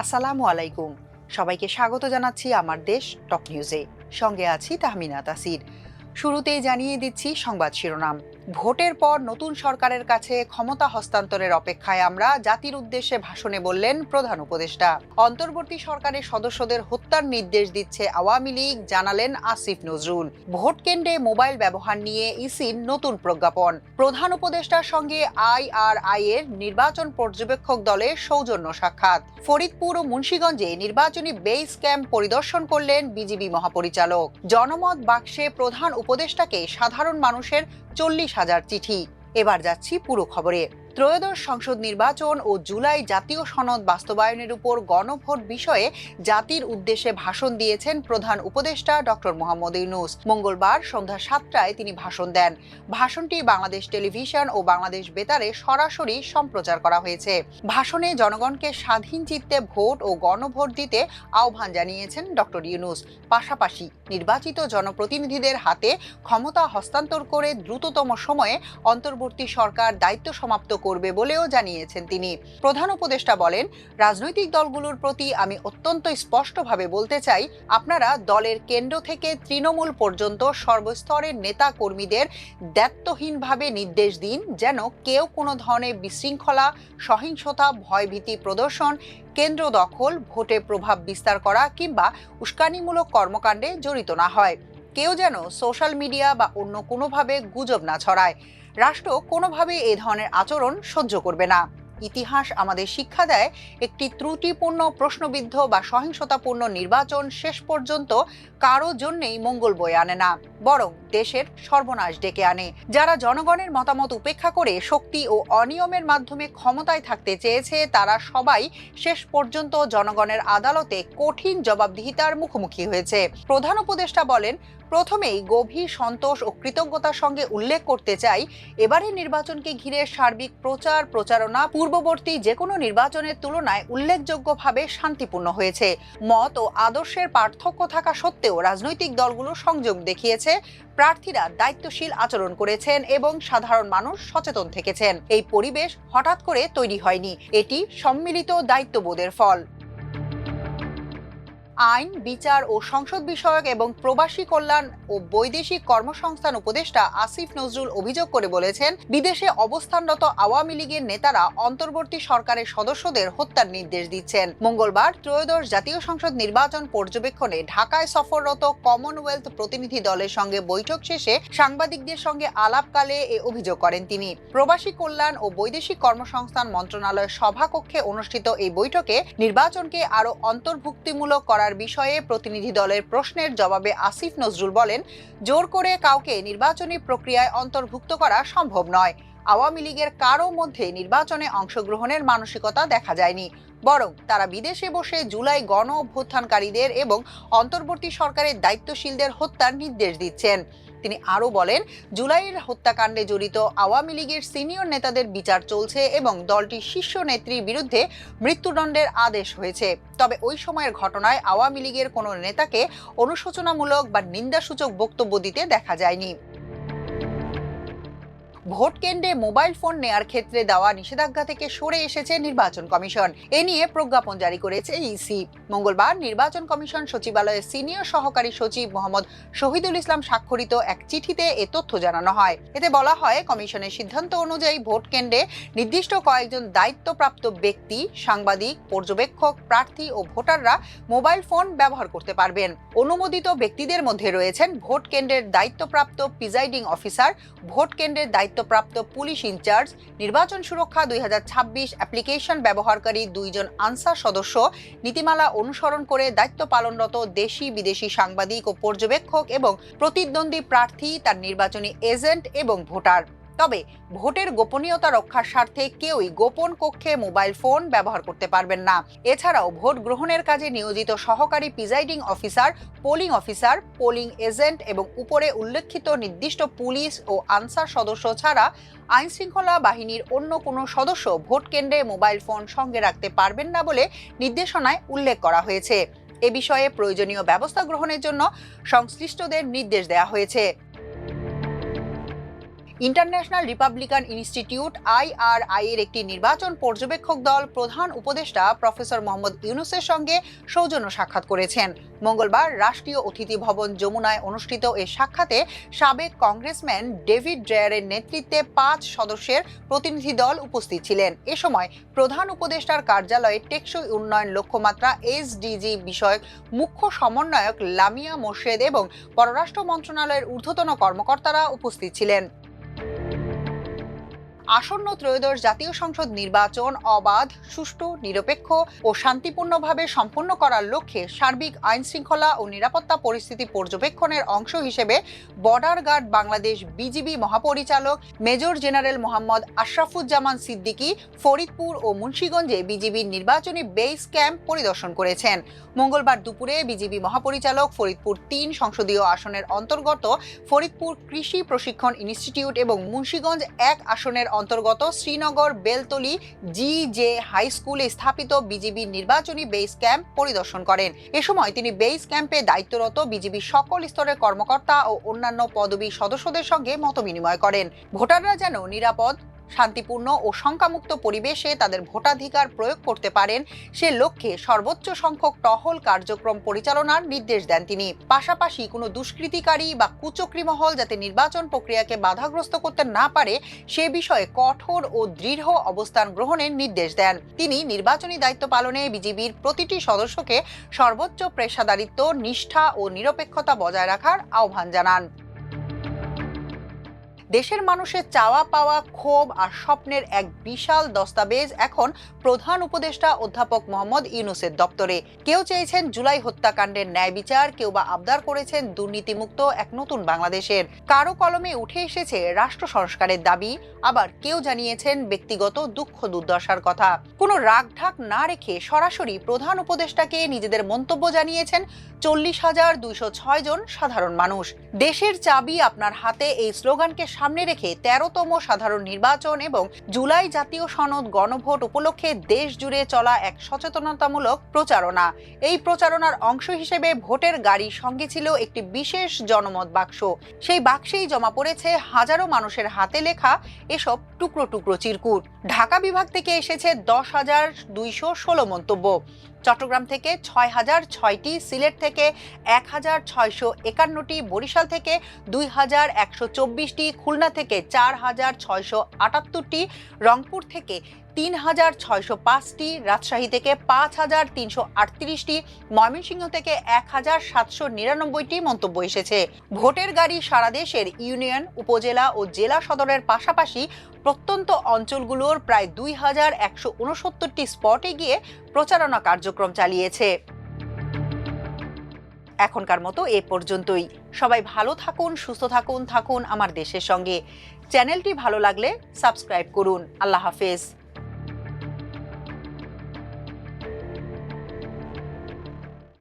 আসসালামু আলাইকুম। সবাইকে স্বাগত জানাচ্ছি আমার দেশ টপ নিউজে। সঙ্গে আছি তাহমিনা তাসির। শুরুতেই জানিয়ে দিচ্ছি সংবাদ শিরোনাম। ভোটের পর নতুন সরকারের কাছে ক্ষমতা হস্তান্তরের অপেক্ষায় আমরা জাতির উদ্দেশ্যে ভাষণে বললেন প্রধান উপদেষ্টা। অন্তর্বর্তী সরকারের সদস্যদের হত্যার নির্দেশ দিচ্ছে আওয়ামী লীগ, জানালেন আসিফ নজরুল। ভোট কেন্দ্রে মোবাইল ব্যবহার নিয়ে ইসির নতুন প্রজ্ঞাপন। প্রধান উপদেষ্টার সঙ্গে আইআরআই এর নির্বাচন পর্যবেক্ষক দলের সৌজন্য সাক্ষাৎ। ফরিদপুর ও মুন্সীগঞ্জে নির্বাচনী বেস ক্যাম্প পরিদর্শন করলেন বিজিবি মহাপরিচালক। জনমত বাক্সে প্রধান উপদেষ্টাকে সাধারণ মানুষের চল্লিশ হাজার চিঠি। এবার যাচ্ছি পুরো খবরে। ত্রয়োদশ সংসদ নির্বাচন ও জুলাই জাতীয় সনদ বাস্তবায়নের উপর গণভোট বিষয়ে জাতির উদ্দেশ্যে ভাষণ দিয়েছেন প্রধান উপদেষ্টা ডক্টর মোহাম্মদ ইউনুস। মঙ্গলবার সন্ধ্যা সাতটায় তিনি ভাষণ দেন। ভাষণটি বাংলাদেশ টেলিভিশন ও বাংলাদেশ বেতারে সরাসরি সম্প্রচার করা হয়েছে। ভাষণে জনগণকে স্বাধীন চিত্তে ভোট ও গণভোট দিতে আহ্বান জানিয়েছেন ডক্টর ইউনুস। পাশাপাশি নির্বাচিত জনপ্রতিনিধিদের হাতে ক্ষমতা হস্তান্তর করে দ্রুততম সময়ে অন্তর্বর্তী সরকার দায়িত্ব সমাপ্ত করবে বলেও জানিয়েছেন তিনি। প্রধান উপদেষ্টা বলেন, রাজনৈতিক দলগুলোর প্রতি আমি অত্যন্ত স্পষ্টভাবে বলতে চাই, আপনারা দলের কেন্দ্র থেকে তৃণমূল পর্যন্ত সর্বস্তরের নেতা কর্মীদের দায়িত্বহীনভাবে নির্দেশ দিন, যেন কেউ কোনো ধরনের বিশৃঙ্খলা, সহিংসতা, ভয়ভীতি প্রদর্শন, কেন্দ্র দখল, ভোটে প্রভাব বিস্তার করা কিংবা উস্কানিমূলক কর্মকাণ্ডে জড়িত না হয়। কেউ যেন সোশ্যাল মিডিয়া বা অন্য কোনোভাবে গুজব না ছড়ায়। রাষ্ট্র কোনোভাবেই এ ধরনের আচরণ সহ্য করবে না। ইতিহাস আমাদের শিক্ষা দেয়, একটি ত্রুটিপূর্ণ, প্রশ্নবিদ্ধ বা সহিংসতাপূর্ণ নির্বাচন শেষ পর্যন্ত কারও জন্যেই মঙ্গল বয়ে আনে না, বরং দেশের সর্বনাশ ডেকে আনে। যারা জনগণের মতামত উপেক্ষা করে শক্তি ও অনিয়মের মাধ্যমে ক্ষমতায় থাকতে চেয়েছে, তারা সবাই শেষ পর্যন্ত জনগণের আদালতে কঠিন জবাবদিহিতার মুখোমুখি হয়েছে। প্রধান উপদেষ্টা বলেন প্রথমেই গভীর সন্তোষ ও কৃতজ্ঞতার সঙ্গে উল্লেখ করতে চাই, এবারের নির্বাচনকে ঘিরে সার্বিক প্রচার, প্রচারণা পূর্ববর্তী যে কোনো নির্বাচনের তুলনায় উল্লেখযোগ্যভাবে শান্তিপূর্ণ হয়েছে। মত ও আদর্শের পার্থক্য থাকা সত্ত্বেও রাজনৈতিক দলগুলো সংযোগ দেখিয়েছে, প্রার্থীরা দায়িত্বশীল আচরণ করেছেন এবং সাধারণ মানুষ সচেতন থেকেছেন। এই পরিবেশ হঠাৎ করে তৈরি হয়নি। এটি সম্মিলিত দায়িত্ববোধের ফল। আইন, বিচার ও সংসদ বিষয়ক এবং প্রবাসী কল্যাণ ও বৈদেশিক কর্মসংস্থান উপদেষ্টা আসিফ নজরুল অভিযোগ করে বলেছেন, বিদেশে অবস্থানরত আওয়ামী লীগের নেতারা অন্তর্বর্তী সরকারের সদস্যদের হত্যার নির্দেশ দিচ্ছেন। মঙ্গলবার ত্রয়োদশ জাতীয় সংসদ নির্বাচন পর্যবেক্ষণে ঢাকায় সফররত কমনওয়েলথ প্রতিনিধি দলের সঙ্গে বৈঠক শেষে সাংবাদিকদের সঙ্গে আলাপকালে এ অভিযোগ করেন তিনি। প্রবাসী কল্যাণ ও বৈদেশিক কর্মসংস্থান মন্ত্রণালয়ের সভাকক্ষে অনুষ্ঠিত এই বৈঠকে নির্বাচনকে আরও অন্তর্ভুক্তিমূলক করার করার বিষয়ে প্রতিনিধি দলের প্রশ্নের জবাবে আসিফ নজরুল বলেন, জোর করে কাউকে নির্বাচনী প্রক্রিয়ায় অন্তর্ভুক্ত করা সম্ভব নয়। আওয়ামী লীগের কারও মধ্যে নির্বাচনে অংশগ্রহণের মানসিকতা দেখা যায়নি। বরং তারা বিদেশে বসে জুলাই গণ অভ্যুত্থানকারীদের এবং অন্তর্বর্তী সরকারের দায়িত্বশীলদের হত্যার নির্দেশ দিচ্ছেন। তিনি আরও বলেন, জুলাইয়ের হত্যাকাণ্ডে জড়িত আওয়ামী লীগের সিনিয়র নেতাদের বিচার চলছে এবং দলটির শীর্ষ নেত্রীর বিরুদ্ধে মৃত্যুদণ্ডের আদেশ হয়েছে। তবে ওই সময়ের ঘটনায় আওয়ামী লীগের কোনো নেতাকে অনুশোচনামূলক বা নিন্দাসূচক বক্তব্য দিতে দেখা যায়নি। ভোট কেন্দ্রে মোবাইল ফোন নেয়ার ক্ষেত্রে দেওয়া নিষেধাজ্ঞা থেকে সরে এসেছে নির্বাচন কমিশন। এ নিয়ে প্রজ্ঞাপন জারি করেছে ইসি মঙ্গলবার নির্বাচন কমিশন সচিবালয়ের সিনিয়র সহকারী সচিব মোহাম্মদ শহীদুল ইসলাম স্বাক্ষরিত এক চিঠিতে এ তথ্য জানানো হয়। এতে বলা হয়, কমিশনের সিদ্ধান্ত অনুযায়ী ভোট কেন্দ্রে নির্দিষ্ট কয়েকজন দায়িত্বপ্রাপ্ত ব্যক্তি, সাংবাদিক, পর্যবেক্ষক, প্রার্থী ও ভোটাররা মোবাইল ফোন ব্যবহার করতে পারবেন। অনুমোদিত ব্যক্তিদের মধ্যে রয়েছেন ভোট কেন্দ্রের দায়িত্বপ্রাপ্ত প্রিজাইডিং অফিসার, ভোট কেন্দ্রের দায়িত্বপ্রাপ্ত পুলিশ ইনচার্জ, নির্বাচন সুরক্ষা দুই হাজার ছাব্বিশ অ্যাপ্লিকেশন ব্যবহারকারী দুইজন আনসার সদস্য, নীতিমালা অনুসরণ করে দায়িত্ব পালনরত দেশি বিদেশি সাংবাদিক ও পর্যবেক্ষক এবং প্রতিদ্বন্দ্বী প্রার্থী, তার নির্বাচনী এজেন্ট এবং ভোটার। তবে ভোটের গোপনীয়তা রক্ষার স্বার্থে কেউই গোপন কক্ষে মোবাইল ফোন ব্যবহার করতে পারবেন না। এছাড়াও ভোট গ্রহণের কাজে নিয়োজিত সহকারী presiding officer, polling officer, polling agent এবং উপরে উল্লেখিত নির্দিষ্ট পুলিশ ও আনসার সদস্য ছাড়া আইন শৃঙ্খলা বাহিনীর অন্য কোনো সদস্য ভোট কেন্দ্রে মোবাইল ফোন সঙ্গে রাখতে পারবেন না বলে নির্দেশনায় উল্লেখ করা হয়েছে। এ বিষয়ে প্রয়োজনীয় ব্যবস্থা গ্রহণের জন্য সংশ্লিষ্টদের নির্দেশ দেওয়া হয়েছে। ইন্টারন্যাশনাল রিপাবলিকান ইনস্টিটিউট আইআরআই এর একটি নির্বাচন পর্যবেক্ষক দল প্রধান উপদেষ্টা প্রফেসর মোহাম্মদ ইউনুসের সঙ্গে সৌজন্য সাক্ষাৎ করেছেন। মঙ্গলবার রাষ্ট্রীয় অতিথি ভবন যমুনায় অনুষ্ঠিত এ সাক্ষাতে সাবেক কংগ্রেসম্যান ডেভিড ড্রেয়ারের নেতৃত্বে পাঁচ সদস্যের প্রতিনিধি দল উপস্থিত ছিলেন। এ সময় প্রধান উপদেষ্টার কার্যালয়ে টেকসই উন্নয়ন লক্ষ্যমাত্রা এসডিজি বিষয়ক মুখ্য সমন্বয়ক লামিয়া মোর্শেদ এবং পররাষ্ট্র মন্ত্রণালয়ের ঊর্ধ্বতন কর্মকর্তারা উপস্থিত ছিলেন। আসন্ন ত্রয়োদশ জাতীয় সংসদ নির্বাচন অবাধ, সুষ্ঠু, নিরপেক্ষ ও শান্তিপূর্ণভাবে সম্পন্ন করার লক্ষ্যে সার্বিক আইন শৃঙ্খলা ও নিরাপত্তা পরিস্থিতি পর্যবেক্ষণের অংশ হিসেবে বর্ডার গার্ড বাংলাদেশ বিজিবি মহাপরিচালক মেজর জেনারেল মোহাম্মদ আশরাফুজ্জামান সিদ্দিকী ফরিদপুর ও মুন্সীগঞ্জে বিজিবির নির্বাচনী বেস ক্যাম্প পরিদর্শন করেছেন। মঙ্গলবার দুপুরে বিজিবি মহাপরিচালক ফরিদপুর তিন সংসদীয় আসনের অন্তর্গত ফরিদপুর কৃষি প্রশিক্ষণ ইনস্টিটিউট এবং মুন্সীগঞ্জ এক আসনের অন্তর্গত Sreenagar, Beltali G J high school স্থাপিত বিজিবির নির্বাচনী বেস ক্যাম্প পরিদর্শন করেন। এ সময় তিনি বেস ক্যাম্পে দায়িত্বরত বিজিবির সকল স্তরের কর্মকর্তা ও অন্যান্য পদবী সদস্যদের সঙ্গে মত বিনিময় করেন। ভোটাররা যেন নিরাপদ শান্তিপূর্ণ ও শঙ্কামুক্ত পরিবেশে তাদের ভোটাধিকার প্রয়োগ করতে পারেন, সে লক্ষ্যে সর্বোচ্চ সংখ্যক টহল কার্যক্রম পরিচালনার নির্দেশ দেন তিনি। পাশাপাশি কোনো দুষ্কৃতিকারী বা কুচক্রী মহল যাতে নির্বাচন প্রক্রিয়াকে বাধাগ্রস্ত করতে না পারে, সে বিষয়ে কঠোর ও দৃঢ় অবস্থান গ্রহণের নির্দেশ দেন। তিনি নির্বাচনী দায়িত্ব পালনে বিজিবির প্রতিটি সদস্যকে সর্বোচ্চ পেশাদারিত্ব, নিষ্ঠা ও নিরপেক্ষতা বজায় রাখার আহ্বান জানান। দেশের মানুষের চাওয়া পাওয়া ক্ষোভ আর স্বপ্নের এক বিশাল দস্তাবেজ এখন প্রধান উপদেষ্টা অধ্যাপক মোহাম্মদ ইউনুসের দপ্তরে। কেউ চেয়েছেন জুলাই হত্যাকাণ্ডের ন্যায় বিচার, কেউ বা আবদার করেছেন দুর্নীতিমুক্ত এক নতুন বাংলাদেশের। কারও কলমে উঠে এসেছে রাষ্ট্র সংস্কারের দাবি, আবার কেউ জানিয়েছেন ব্যক্তিগত দুঃখ দুর্দশার কথা। কোনো রাগঢাক না রেখে সরাসরি প্রধান উপদেষ্টাকে নিজেদের মন্তব্য জানিয়েছেন চল্লিশ হাজার দুইশো ছয় জন সাধারণ মানুষ। দেশের চাবি আপনার হাতে এই স্লোগানকে সামনে রেখে তেরোতম সাধারণ নির্বাচন এবং জুলাই জাতীয় সনদ গণভোট উপলক্ষে দেশ জুড়ে চলা এক সচেতনতামূলক প্রচারণা। এই প্রচারণার অংশ হিসেবে ভোটের গাড়ির সঙ্গে ছিল একটি বিশেষ জনমত বাক্স। সেই বাক্সেই জমা পড়েছে হাজারো মানুষের হাতে লেখা এসব টুকরো টুকরো চিরকুট। ঢাকা বিভাগ থেকে এসেছে দশ হাজার দুইশো ষোলো মন্তব্য। চট্টগ্রাম থেকে ছয় হাজার ছয়টি, সিলেট থেকে এক হাজার ছয়শো একান্নটি, বরিশাল থেকে দুই হাজার একশো চব্বিশটি, খুলনা থেকে চার হাজার ছয়শো আটাত্তরটি, রংপুর থেকে তিন হাজার ছয়শো পাঁচটি, রাজশাহী থেকে পাঁচ হাজার তিনশো আটত্রিশটি, ময়মনসিংহ থেকে এক হাজার সাতশো নিরানব্বইটি মন্তব্য এসেছে। ভোটের গাড়ি সারা দেশের ইউনিয়ন, উপজেলা ও জেলা সদরের পাশাপাশি প্রত্যন্ত অঞ্চলগুলোর প্রায় দুই হাজার একশো উনসত্তরটি স্পটে গিয়ে প্রচারণা কার্যক্রম চালিয়েছে। এখনকার মতো এ পর্যন্তই। সবাই ভালো থাকুন, সুস্থ থাকুন থাকুন আমার দেশের সঙ্গে। চ্যানেলটি ভালো লাগলে সাবস্ক্রাইব করুন। আল্লাহ হাফেজ।